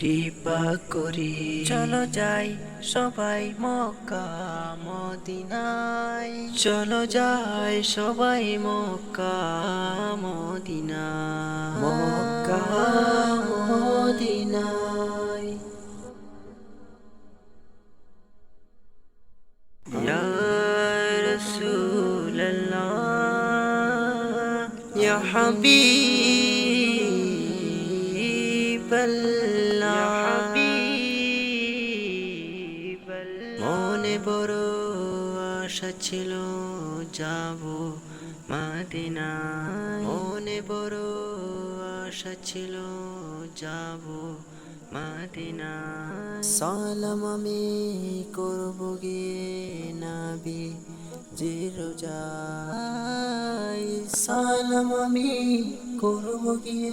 কৃপা করি। চলো যাই সবাই মক্কা মদিনায়। চলো যাই সবাই মক্কা মদিনা মক্কা মদিনায়। ইয়া রাসূলুল্লাহ ইয়া হাবিব মনে বড় আশা ছিল, যাব মাদিনা মনে বড় আশা ছিল, যাব মাদিনা সালাম আমি করব গিয়ে নাবি জিরোজাই সালাম আমি করব গিয়ে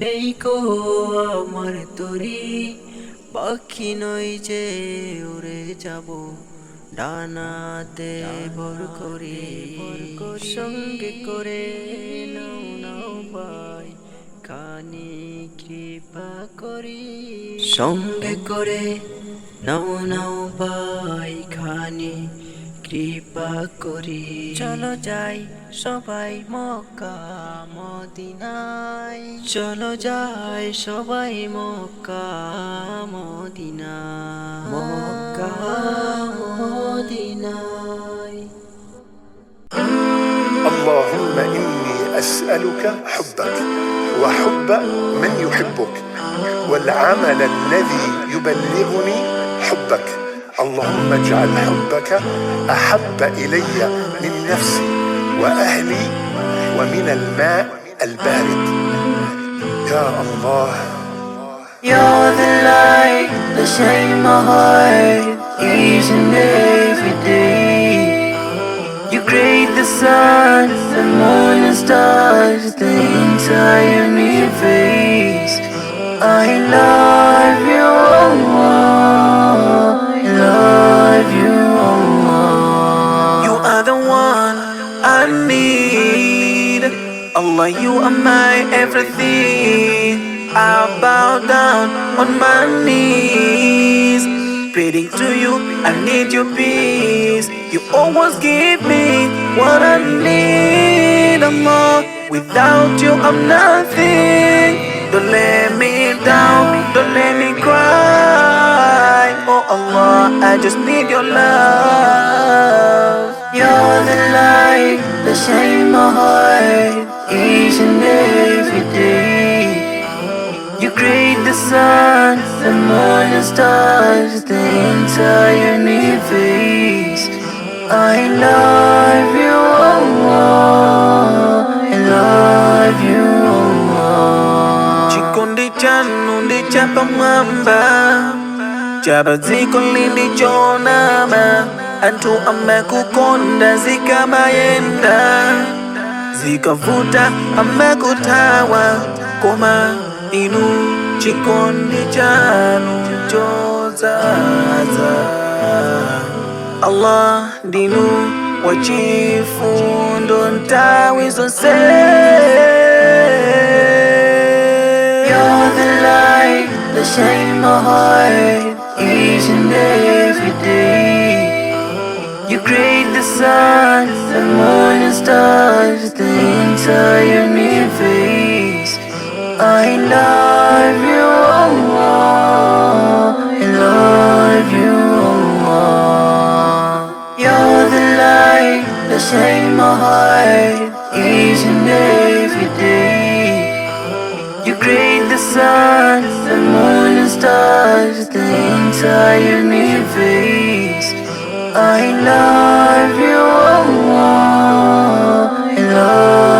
নেই কো আমার তরি। পাখি নই যে উড়ে যাব ডানাতে ভর করি। সঙ্গে করে নাও নাও ভাই, কানে কৃপা করি। সঙ্গে করে নাও নাও ভাই খানি কৃপা করি চলো যাই সবাই মক্কা মদিনায় চলো যাই সবাই মক্কা মদিনা মক্কা মদিনায় اللهم إني أسألك حبك وحب من يحبك والعمل الذي يبلغني حبك اللهم اجعل حبك أحب إلي من نفسي وأهلي ومن الماء البارد يا الله You're the light that shine my heart each and every day. You create the sun, the moon and stars, the entire universe. I love you, need. Allah, you are my everything. I bow down on my knees, pleading to you. I need your peace. You always give me what I need. Allah, without you, I'm nothing. Don't let me down, don't let me cry. Oh Allah, I just need your love. You're the light that shine my heart each and every day. You create the sun, the moon and stars, the entire universe. I love you, Allah. I love you, Allah. Chikundi chanu ndichapa mwamba Chapa ziko lilichonama Antu amekukonda zikamayenda Zikavuta amekutawa. Koma inu chikondi chanu chozaza. Allah ndinu wachifundo ntawi zonse. You're the light that shine my heart. Each and day. Sun, the moon and stars, the entire universe. I love you, Allah. I love you, Allah. You're the light that shine my heart each and every day. You create the sun, the moon and stars, the entire universe. I love you, Allah. I love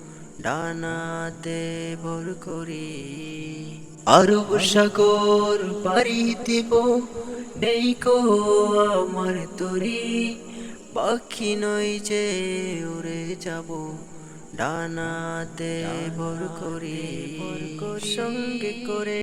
ডানাতে ভর করি। আরব সাগর পারি দেব, নেই কো আমার তরি। পাখি নই যে উড়ে যাব, ডানাতে ভর করি। সঙ্গে করে